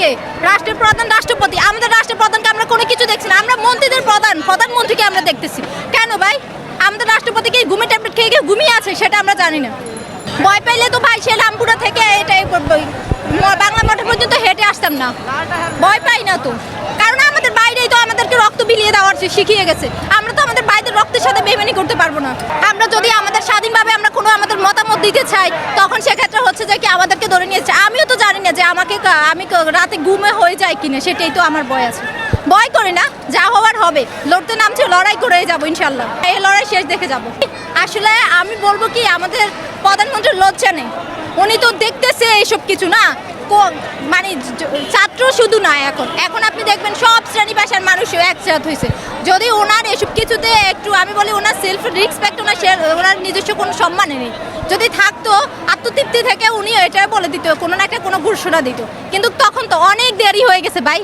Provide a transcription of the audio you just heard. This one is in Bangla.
কে? রাষ্ট্রের প্রধান রাষ্ট্রপতি। আমাদের রাষ্ট্রের প্রধানকে আমরা কোনো কিছু দেখছি না। আমরা মন্ত্রীদের প্রধান, প্রধানমন্ত্রীকে আমরা দেখতেছি। কেন ভাই? আমাদের রাষ্ট্রপতিকে ঘুমে ট্যাবলেট খেয়ে গিয়ে ঘুমিয়ে আছে সেটা আমরা জানি না। ভয় পাইলে তো ভাই সে রামপুরা থেকে এটাই বাংলা মঠে পর্যন্ত হেঁটে আসতাম না। ভয় পাই না তো। কারণ আমাদের বাইরেই তো আমাদেরকে রক্ত বিলিয়ে দেওয়ার শিখিয়ে গেছে। আমরা তো আমাদের বাইরের রক্তের সাথে বেমানি করতে পারব না। আমরা যদি আমাদের স্বাধীনভাবে আমরা কোনো আমাদের মতামত দিতে চাই, তখন সেক্ষেত্রে হচ্ছে যে কি আমাদেরকে ধরে নিয়েছে। আমিও তো জানি না যে আমাকে আমি রাতে ঘুমে হয়ে যায় কিনা, সেটাই তো আমার ভয় আছে। ভয় করি না, যা হওয়ার হবে। লড়তে নামছে, লড়াই করে যাব, ইনশাল্লাহ। এই লড়াই শেষ দেখে যাব। আসলে আমি বলব কি, আমাদের প্রধানমন্ত্রীর লজ্জা নেই উনি তো দেখতেছে এইসব কিছু না। মানে ছাত্র শুধু না এখন। এখন আপনি দেখবেন সব শ্রেণি পেশার মানুষও একসাথ হয়েছে যদি ওনার এসব কিছুতে একটু, আমি বলি ওনার সেলফ রেসপেক্ট ওনার ওনার নিজস্ব কোনো সম্মানে নেই। যদি থাকতো, আত্মতৃপ্তি থেকে উনি এটা বলে দিত, কোনো না একটা কোনো ঘোষণা দিত। কিন্তু তখন তো অনেক দেরি হয়ে গেছে ভাই।